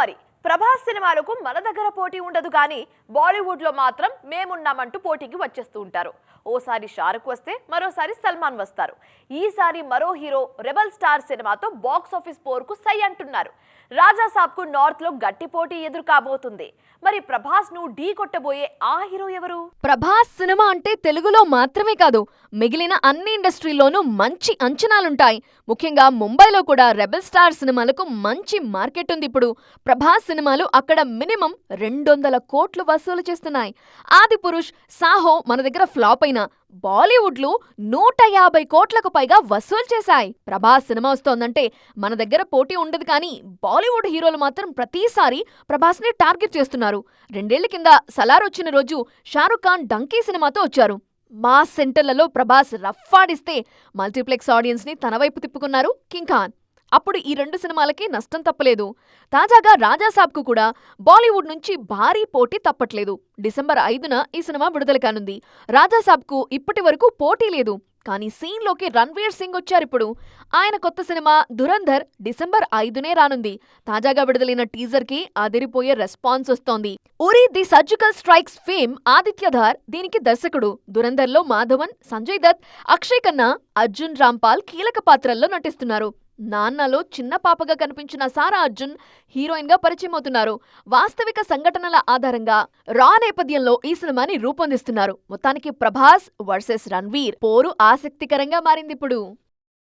మరి ప్రభాస్ సినిమాలకు మన దగ్గర పోటీ ఉండదు కానీ బాలీవుడ్లో మాత్రం మేమున్నామంటూ పోటీకి వచ్చేస్తూ ఉంటారు. ఓసారి షారుఖ్ వస్తే మరోసారి సల్మాన్ వస్తారు. ఈసారి మరో హీరో రెబల్ స్టార్ సినిమాతో బాక్స్ ఆఫీస్ పోరుకు సై అంటున్నారు. రాజా సాబ్కు నార్త్లో గట్టి పోటీ ఎదురు కాబోతుంది. మరి ప్రభాస్ను ఢీ కొట్టబోయే ఆ హీరో ఎవరు? ప్రభాస్ సినిమా అంటే తెలుగులో మాత్రమే కాదు మిగిలిన అన్ని ఇండస్ట్రీల్లోనూ మంచి అంచనాలుంటాయి. ముఖ్యంగా ముంబైలో కూడా రెబల్ స్టార్ సినిమాలకు మంచి మార్కెట్ ఉంది ఇప్పుడు. ప్రభాస్ సినిమాలు అక్కడ మినిమం రెండొందల కోట్లు వసూలు చేస్తున్నాయి. ఆది పురుష్ సాహో మన దగ్గర ఫ్లాప్ అయినా బాలీవుడ్లో నూట యాభై కోట్లకు పైగా వసూలు చేశాయి. ప్రభాస్ సినిమా వస్తోందంటే మన దగ్గర పోటీ ఉండదు కానీ బాలీవుడ్ హీరోలు మాత్రం ప్రతిసారి ప్రభాస్ని టార్గెట్ చేస్తున్నారు. రెండేళ్ళ కింద సలార్ వచ్చిన రోజు షారుఖ్ ఖాన్ డంకీ సినిమాతో వచ్చారు. మా సెంటర్లలో ప్రభాస్ రఫ్ఫాడిస్తే మల్టీప్లెక్స్ ఆడియన్స్ని తన వైపు తిప్పుకున్నారు కింగ్ ఖాన్. అప్పుడు ఈ రెండు సినిమాలకి నష్టం తప్పలేదు. తాజాగా రాజాసాబ్కు కూడా బాలీవుడ్ నుంచి భారీ పోటీ తప్పట్లేదు. డిసెంబర్ ఐదున ఈ సినిమా విడుదల కానుంది. రాజాసాబ్కు ఇప్పటి వరకు పోటీ లేదు. కానీ సీన్లోకి రణ్వీర్ సింగ్ వచ్చారిప్పుడు ఆయన కొత్త సినిమా దురంధర్ డిసెంబర్ ఐదునే రానుంది. తాజాగా విడుదలైన టీజర్కి అదిరిపోయే రెస్పాన్స్ వస్తోంది. Uri the surgical strikes fame Aditya Dhar దీనికి దర్శకుడు. దురంధర్లో మాధవన్ సంజయ్ దత్ అక్షయ్ ఖన్నా అర్జున్ రాంపాల్ కీలక పాత్రల్లో నటిస్తున్నారు. నాన్నలో చిన్న పాపగా కనిపించిన సారా అర్జున్ హీరోయిన్గా పరిచయం అవుతున్నారు వాస్తవిక సంఘటనల ఆధారంగా రా నేపథ్యంలో ఈ సినిమాని రూపొందిస్తున్నారు. మొత్తానికి ప్రభాస్ వర్సెస్ రణ్వీర్ పోరు ఆసక్తికరంగా మారింది ఇప్పుడు